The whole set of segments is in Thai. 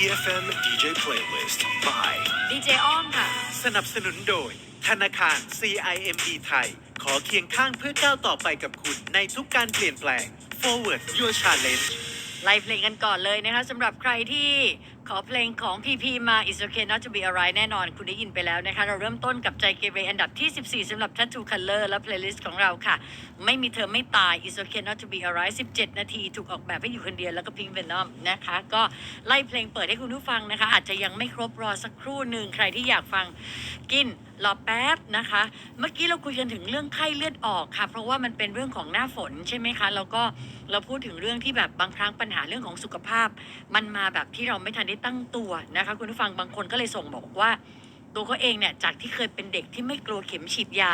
EFM DJ Playlist by ดีเจอ้อมค่ะ สนับสนุนโดย ธนาคาร CIMB ไทย ขอเคียงข้างเพื่อก้าวต่อไปกับคุณในทุกการเปลี่ยนแปลง Forward Your Challenge ไล่เพลงกันก่อนเลยนะคะสำหรับใครที่ ขอเพลงของ PP มา It's Okay Not to Be Alright แน่นอน คุณได้ยินไปแล้วนะคะ เราเริ่มต้นกับใจเกเรอันดับที่ 14สำหรับ Tattoo Color และ playlist ของเราค่ะ ไม่มีเธอไม่ตาย It's Okay Not to Be Alright 17 นาที ถูกออกแบบให้อยู่คนเดียวแล้วก็พิงเวนอมนะคะ ก็ไล่เพลงเปิดให้คุณผู้ฟังนะคะ อาจจะยังไม่ครบรอสักครู่หนึ่งใครที่อยากฟังกิน รอแป๊บนะคะ เมื่อกี้เราคุยกันถึงเรื่องไข้เลือดออกค่ะ เพราะว่ามันเป็นเรื่องของหน้าฝนใช่ไหมคะ แล้วก็เราพูดถึงเรื่องที่แบบบางครั้งปัญหาเรื่องของสุขภาพ มันมาแบบที่เราไม่ทันได้ตั้งตัวนะคะ คุณผู้ฟังบางคนก็เลยส่งบอกว่าตัวเขาเองเนี่ยจากที่เคยเป็นเด็กที่ไม่กลัวเข็มฉีดยา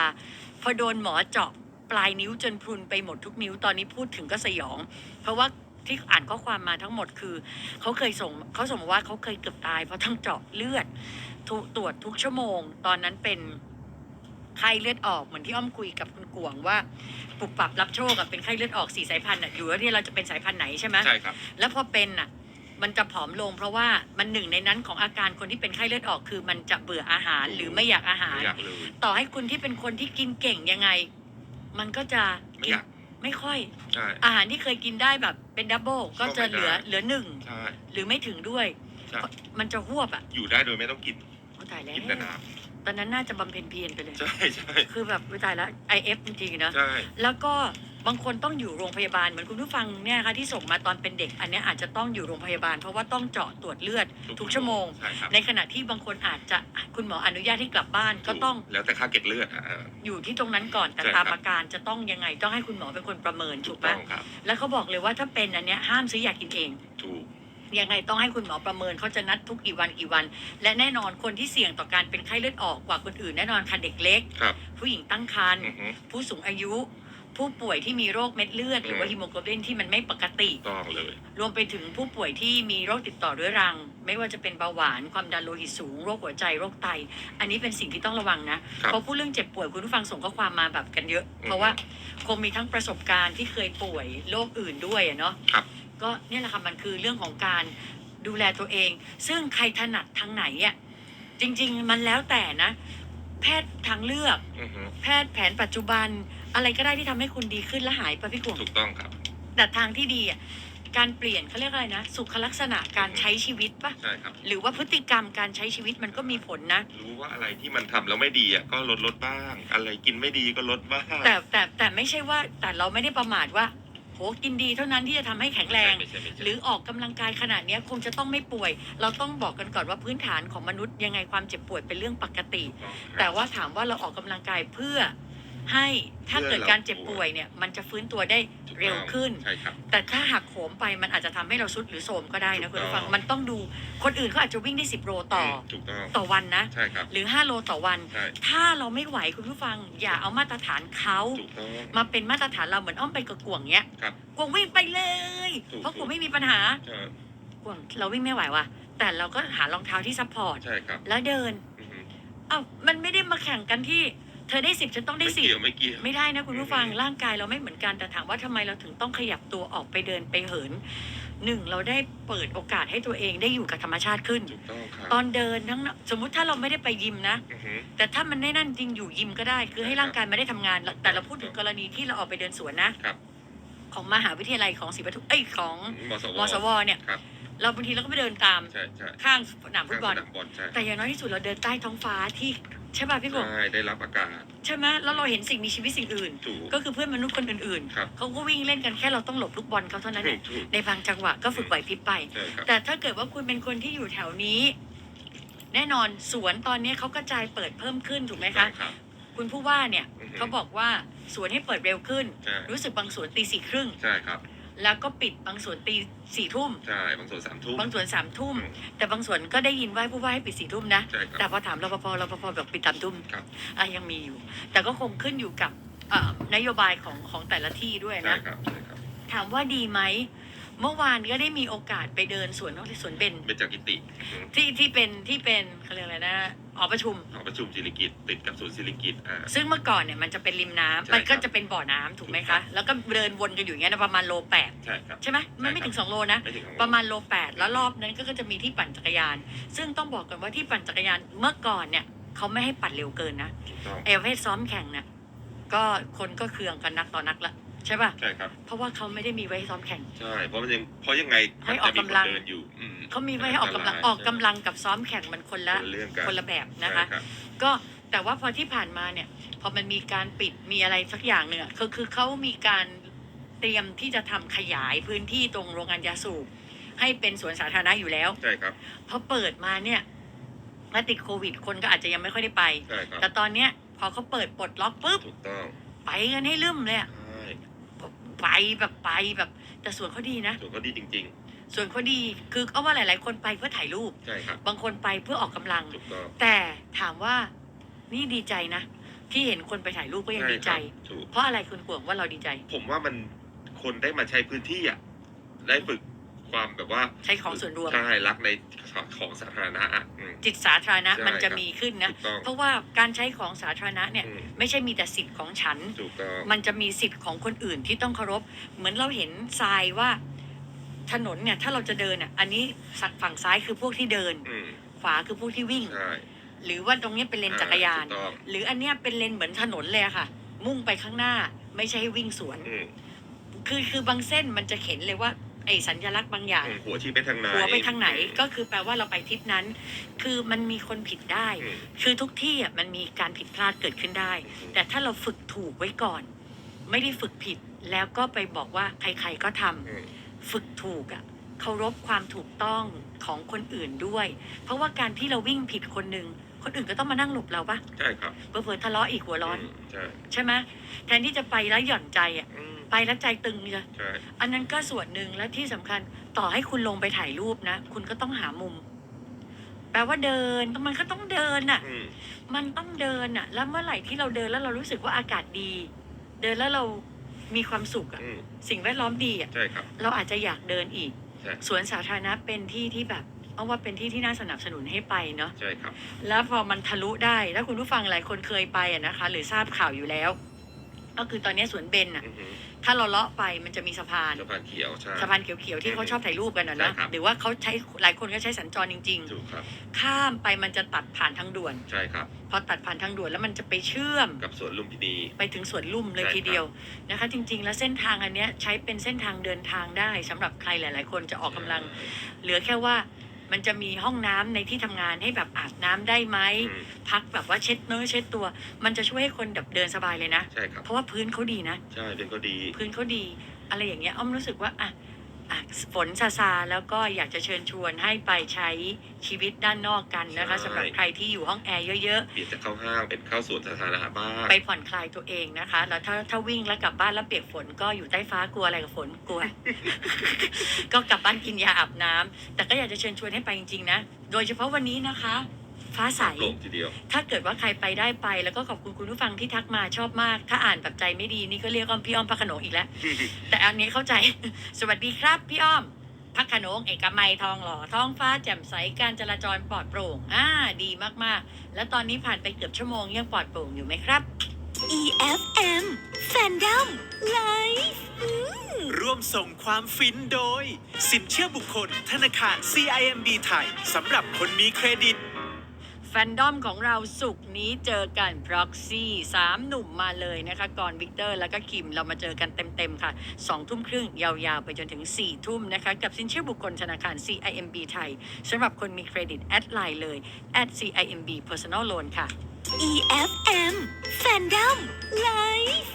พอโดนหมอเจาะปลายนิ้วจนพรุนไปหมดทุกนิ้วตอนนี้พูดถึงก็สยอง เพราะว่า ที่อ่านข้อความมาทั้งหมดคือเขาเคยส่งเขาส่งมาว่าเขาเคยเกือบตายเพราะต้องเจาะเลือดทุตรวจทุกชั่วโมง ตอนนั้นเป็นไข้เลือดออกเหมือนที่อ้อมคุยกับคุณกวงว่าปุบปับรับโชคอะเป็นไข้เลือดออกสี่สายพันธุ์อะอยู่ว่าที่เราจะเป็นสายพันธุ์ไหนใช่ไหมใช่ครับแล้วพอเป็นอะมันจะผอมลงเพราะว่ามันหนึ่งในนั้นของอาการคนที่เป็นไข้เลือดออกคือ มันจะเบื่ออาหารหรือไม่อยากอาหารไม่อยากเลยต่อให้คุณที่เป็นคนที่กินเก่งยังไง มันก็จะไม่กิอยาก ไม่ค่อย ใช่ อาหารที่เคยกินได้แบบเป็นดับเบิลก็จะก็ไม่ได้เหลือเหลือหนึ่งใช่ หรือไม่ถึงด้วย ใช่ มันจะหวบอะอยู่ได้โดยไม่ต้องกิน โอ้ตายแล้วกินแต่น้ตอนนั้นน่าจะบำเพ็ญเพียรไปเลยำใช่ใช่คือแบบอุ๊ยตายแล้วไอเอฟจริงๆนะ ใช่ แล้วก็ บางคนต้องอยู่โรงพยาบาลเหมือนคุณผู้ฟังเนี่ยค่ะที่ส่งมาตอนเป็นเด็ก อันเนี้ยอาจจะต้องอยู่โรงพยาบาล เพราะว่าต้องเจาะตรวจเลือดทุกชั่วโมง ใช่ครับในขณะที่บางคนอาจจะคุณหมออนุญาตให้กลับบ้านก็ต้องแล้วแต่ค่าเก็ดเลือดอะอ่าอยู่ที่ตรงนั้นก่อนแต่ใช่ตามครับอาการจะต้องยังไงต้องให้คุณหมอเป็นคนประเมินถูถูกกต้ปะองครับ แล้วเขาบอกเลยว่าถ้าเป็นอันเนี้ยห้ามซื้อยากินเอง ถูก ยังไงต้องให้คุณหมอประเมินเขาจะนัดทุกกี่วันกี่วัน และแน่นอนคนที่เสี่ยงต่อการเป็นไข้เลือดออกกว่าคนอื่นแน่นอนค่ะเด็กเล็ก ครับ ผู้หญิงตั้งครรภ์อือฮึผู้สูงอายุ ผู้ป่วยที่มีโรคเม็ดเลือด หรือว่าอืมฮีโมโกลบินที่มันไม่ปกติ ต้องเลย รวมไปถึงผู้ป่วยที่มีโรคติดต่อเรื้อรัง ไม่ว่าจะเป็นเบาหวานความดันโลหิตสูง โรคหัวใจโรคไต อันนี้เป็นสิ่งที่ต้องระวังนะครับเพราะพูดเรื่องเจ็บป่วยคุณผู้ฟังส่งข้อความมาแบบกันเยอะอืมเพราะว่าคงมีทั้งประสบการณ์ที่เคยป่วยโรคอื่นด้วยอะเนาะครับ ก็เนี่ยแหละค่ะมันคือเรื่องของการดูแลตัวเอง ซึ่งใครถนัดทางไหนอะจริง ๆ มันแล้วแต่นะ แพทย์ทางเลือก อือฮึแพทย์แผนปัจจุบัน อะไรก็ได้ที่ทำให้คุณดีขึ้นและหายไปพี่กวงถูกต้องครับ แต่ทางที่ดีอะการเปลี่ยนเขาเรียกอะไรนะ สุขลักษณะการใช้ชีวิตปะใช่ครับ หรือว่าพฤติกรรมการใช้ชีวิตมันก็มีผลนะ รู้ว่าอะไรที่มันทำแล้วไม่ดีอะก็ลดลดบ้าง อะไรกินไม่ดีก็ลดบ้างแต่แต่แต่ไม่ใช่ว่าแต่เราไม่ได้ประมาทว่าโหกินดีเท่านั้นที่จะทำให้แข็งแรง ไม่ใช่ไม่ใช่หรือออกกำลังกายขนาดเนี้ยคงจะต้องไม่ป่วย เราต้องบอกกันก่อนว่าพื้นฐานของมนุษย์ยังไงความเจ็บป่วยเป็นเรื่องปกติ ถูกต้องครับแต่ว่าถามว่าเราออกกำลังกายเพื่อ ให้ถ้าเกิดการเจ็บป่วยเนี่ยมันจะฟื้นตัวได้ถูกต้องเร็วขึ้น ใช่ครับ แต่ถ้าหักโหมไปมันอาจจะทำให้เราซุดหรือโทรมก็ได้นะถูคุณกต้องผู้ฟังมันต้องดูคนอื่นเขาอาจจะวิ่งได้ 10 โลต่ออถูกต้องต่อวันนะใช่ครับหรือ 5 โลต่อวันใช่ถ้าเราไม่ไหวคุณผู้ฟังอย่าเอามาตรฐานเขาถูกต้องมาเป็นมาตรฐานเราเหมือนอ้อมไปกับกวงเนี้ยครับกวงวิ่งไปเลยถูกเพราะกวงไม่มีปัญหาใช่กวงเราวิ่งไม่ไหวว่ะแต่เราก็หารองเท้าที่ซัพพอร์ตใช่ครับแล้วเดินอือฮึอ้าวมันไม่ได้มาแข่งกันที่ เธอได้สิบฉันต้องได้ไม่สิบเกี่ยวไม่เกี่ยว ไม่ได้นะคุณผู้ฟังอืมร่างกายเราไม่เหมือนกันแต่ถามว่าทำไมเราถึงต้องขยับตัวออกไปเดินไปเหินหนึ่งเราได้เปิดโอกาสให้ตัวเองได้อยู่กับธรรมชาติขึ้น ถูกต้องครับตอนเดินทั้งสมมุติถ้าเราไม่ได้ไปยิมนะ อือฮึ แต่ถ้ามันไม่นั่นจริงอยู่ยิมก็ได้ คือให้ใช่ครับร่างกายไม่ได้ทำงาน แต่เราพูดถึงกรณีที่เราออกไปเดินสวนนะครับ ของมหาวิทยาลัยของศรีปทุมเอ้ยของมสว มสวเนี่ยครับ เราบางทีเราก็ไปเดินตามใช่ใช่ข้างสนามฟุตบอล ข้างสนามบอลใช่แต่อย่างน้อยที่สุดเราเดินใต้ท้องฟ้าที่ ใช่ป่ะพี่กบใช่ได้รับอากาศ ใช่ไหมแล้วเราเห็นสิ่งมีชีวิตสิ่งอื่น ถูกก็คือเพื่อนมนุษย์คนอื่นครับๆเขาก็วิ่งเล่นกันแค่เราต้องหลบลูกบอลเขาเท่านั้นเอถูงกถูก ในบางจังหวะก็ฝึกไหวพริบไป ใช่ครับ แต่ถ้าเกิดว่าคุณเป็นคนที่อยู่แถวนี้ แน่นอนสวนตอนนี้เขากระจายเปิดเพิ่มขึ้นถูกไหมคะครับ คุณผู้ว่าเนี่ยอือฮึ เขาบอกว่าสวนให้เปิดเร็วขึ้น ใช่รู้สึกบางสวนตีสี่ครึ่ง ใช่ครับ แล้วก็ปิดบางสวนตีสี่ทุ่มใช่บางส่วนสามทุ่ม บางสวนสามทุ่มอืมแต่บางสวนก็ได้ยินว่าผู้ว่าให้ปิดสี่ทุ่มนะ ใช่ครับแต่พอถามรปภรปภบอกปิดสามทุ่มครับ อะยังมีอยู่ แต่ก็คงขึ้นอยู่กับเอ่อนโยบายของของแต่ละที่ด้วยใช่นะ ครับใช่ครับถามว่าดีไหม เมื่อวานก็ได้มีโอกาสไปเดินสวนนอกที่สวนเบนเป็นจากกิติอืมที่ที่เป็นที่เป็นเขาเรียกอะไรนะ หอประชุม หอประชุมศิริกิตติดกับศูนย์ศิริกิตอ่า ซึ่งเมื่อก่อนเนี่ยมันจะเป็นริมน้ำใช่มันก็ครับจะเป็นบ่อน้ำถูกไหมถูกครัคะ บ แล้วก็เดินวนกันอยู่อย่างเงี้ยนะประมาณโลแปดใช่ครับ ใช่ไหมมันไม่ใช่ครับ ถึงสองโลนะ ไม่ถึงของ ประมาณโลแปดแล้วรอบนั้นก็จะมีที่ปั่นจักรยาน ซึ่งต้องบอกกันว่าที่ปั่นจักรยานเมื่อก่อนเนี่ยเขาไม่ให้ปั่นเร็วเกินนะถูกต้องเอลเพศซ้อมแข่งเนี่ยก็คนก็เคืองกันนักต่อนักละใช่ป่ะ ใช่ครับ เพราะว่าเขาไม่ได้มีไว้ให้ซ้อมแข่ง ใช่ เพราะมันยังเพราะยังไงให้มันออจะกมีกำคนลังเดินอยู่อืม เขามีไว้ให้ออกกำลังออกกำลังกับซ้อมแข่งมันคนละคนละเรื่องกันคนละแบบนะคะ ใช่รับ ก็แต่ว่าพอที่ผ่านมาเนี่ยพอมันมีการปิดมีอะไรสักอย่างหนึ่งอะคือคือเขามีการเตรียมที่จะทำขยายพื้นที่ตรงโรงงานยาสูบให้เป็นสวนสาธารณะอยู่แล้วใช่ครับ พอเปิดมาเนี่ยถ้าติดโควิด คนก็อาจจะยังไม่ค่อยได้ไป ใช่ครับ แต่ตอนเนี้ยพอเขาเปิดปลดล็อกปุ๊บถูกต้องไปกันให้ลืมเลยอะใช่ไปแบบไปแบบ แต่ส่วนเขาดีนะส่วนก็ดีจริง ส่วนเขาดีคือเอาว่าหลาย ๆ คนไปเพื่อถ่ายรูปๆใช่ครับบางคนไปเพื่อออกกำลัง ถูกต้อง แต่ถามว่านี่ดีใจนะ ที่เห็นคนไปถ่ายรูปก็ยังดีใจ ช่ครับถูกเพราะอะไรคุณกวงว่าเราดีใจ ผมว่ามันคนได้มาใช้พื้นที่อะได้ฝึกความแบบว่าใช้ของส่วนรวม ใช่รักในของสาธารณะอะอืม จิตสาธารณะใช่มันจะครับ มีขึ้นนะ ถูกต้องเพราะว่าการใช้ของสาธารณะเนี่ย อืมไม่ใช่มีแต่สิทธิ์ของฉัน ถูกต้องมันจะมีสิทธิ์ของคนอื่นที่ต้องเคารพ เหมือนเราเห็นทรายว่า ถนนเนี่ยถ้าเราจะเดินอะอันนี้ฝั่งซ้ายคือพวกที่เดิน อืมขวาคือพวกที่วิ่ง ใช่หรือว่าตรงเนี้ยเป็นเลนจักรยานถูกต้องหรืออันเนี้ยเป็นเลนเหมือนถนนเลยอะค่ะ มุ่งไปข้างหน้าไม่ใช่ให้วิ่งสวน อืมคือคือบางเส้นมันจะเห็นเลยว่าไอ้สัญลักษณ์บางอย่าง อืมหัวชี้ไปทางไหนหัวไปทางไหนอืมก็คือแปลว่าเราไปทิศนั้น คือมันมีคนผิดได้ อืมคือทุกที่อะมันมีการผิดพลาดเกิดขึ้นได้ แต่ถ้าเราฝึกถูกไว้ก่อน ไม่ได้ฝึกผิดแล้วก็ไปบอกว่าใครๆก็ทำอืม ฝึกถูกอะเคารพความถูกต้องของคนอื่นด้วย เพราะว่าการที่เราวิ่งผิดคนหนึ่งคนอื่นก็ต้องมานั่งหลบเราปะใช่ครับเผื่อๆทะเลาะอีกหัวร้อนมใช่ใช่ไหมแทนที่จะไปแล้วหย่อนใจอะอืมไปแล้วใจตึงเลยใช่อันนั้นก็ส่วนหนึ่งและที่สำคัญต่อให้คุณลงไปถ่ายรูปนะ คุณก็ต้องหามุม แปลว่าเดินมันก็ต้องเดินอะอืมมันต้องเดินอะ แล้วเมื่อไหร่ที่เราเดินแล้วเรารู้สึกว่าอากาศดี เดินแล้วเรา มีความสุขอะอืมสิ่งแวดล้อมดีอะใช่ครับ เราอาจจะอยากเดินอีก ใช่ สวนสาธารณะเป็นที่ที่แบบเอาว่าเป็นที่ที่น่าสนับสนุนให้ไปเนาะ ใช่ครับ แล้วพอมันทะลุได้ แล้วคุณผู้ฟังหลายคนเคยไปอะนะคะ หรือทราบข่าวอยู่แล้ว ก็คือตอนนี้สวนเบนอะอือหือ ถ้าเราเลาะไปมันจะมีสะพานสะพานเขียวใช่ สะพานเขียวๆที่เขาชอบถ่ายรูปกันอะนะ ใช่ครับ หรือว่าเขาใช้หลายคนก็ใช้สัญจรจริง ถูกครับ ๆ ข้ามไปมันจะตัดผ่านทางด่วน ใช่ครับ พอตัดผ่านทางด่วนแล้วมันจะไปเชื่อม กับสวนลุมพินี ไปถึงสวนลุ่มเลยใช่ครับ ทีเดียวนะคะ จริง ๆ แล้วเส้นทางอันเนี้ยใช้เป็นเส้นทางเดินทางได้สำหรับใครหลาย ๆ คนจะออกกำลัง เหลือแค่ว่า มันจะมีห้องน้ำในที่ทำงานให้แบบอาบน้ำได้ไหมอืมพักแบบว่าเช็ดเนื้อเช็ดตัว มันจะช่วยให้คนแบบเดินสบายเลยนะใช่ครับเพราะว่าพื้นเขาดีนะใช่เป็นก็ดี พื้นเขาดี อะไรอย่างเงี้ยอ้อมรู้สึกว่าอะอะ ฝนซาซาแล้วก็อยากจะเชิญชวนให้ไปใช้ชีวิตด้านนอกกันนะคะใช่ สำหรับใครที่อยู่ห้องแอร์เยอะ เปลี่ยนจากเข้าห้างเป็นเข้าสวนสาธารณะบ้างๆ ไปผ่อนคลายตัวเองนะคะ แล้วถ้าถ้าวิ่งแล้วกลับบ้านแล้วเปียกฝนก็อยู่ใต้ฟ้ากลัวอะไรกับฝนกลัว ก็กลับบ้านกินยาอาบน้ำแต่ก็อยากจะเชิญชวนให้ไปจริงๆนะ โดยเฉพาะวันนี้นะคะ ฟ้าใสโปร่งทีเดียว ถ้าเกิดว่าใครไปได้ไป แล้วก็ขอบคุณคุณผู้ฟังที่ทักมาชอบมาก ถ้าอ่านแบบใจไม่ดีนี่ก็เรียกอ้อมพี่อ้อมพระโขนงอีกแล้ว แต่อันนี้เข้าใจ สวัสดีครับ พี่อ้อมพระโขนงเอกมัยทองหล่อท้องฟ้าแจ่มใสการจราจรปลอดโปร่งอ่าดีมากๆ แล้วตอนนี้ผ่านไปเกือบชั่วโมงยังปลอดโปร่งอยู่ไหมครับ EFM Fandom Live ร่วมส่งความฟินโดย สินเชื่อบุคคล ธนาคาร CIMB ไทยสำหรับคนมีเครดิตแฟนดอมของเราสุกนี้เจอกัน Proxy สามหนุ่มมาเลยนะคะก่อนวิกเตอร์แล้วก็คิมเรามาเจอกันเต็ม ๆ ค่ะสองทุ่มครึ่งยาวๆ ไปจนถึง4ี่ทุ่มนะคะ กับสินเชื่อบุคคลธนาคาร CIMB ไทยสำหรับคนมีเครดิต แอดไลน์เลย at CIMB Personal Loan ค่ะ EFM Fandom Live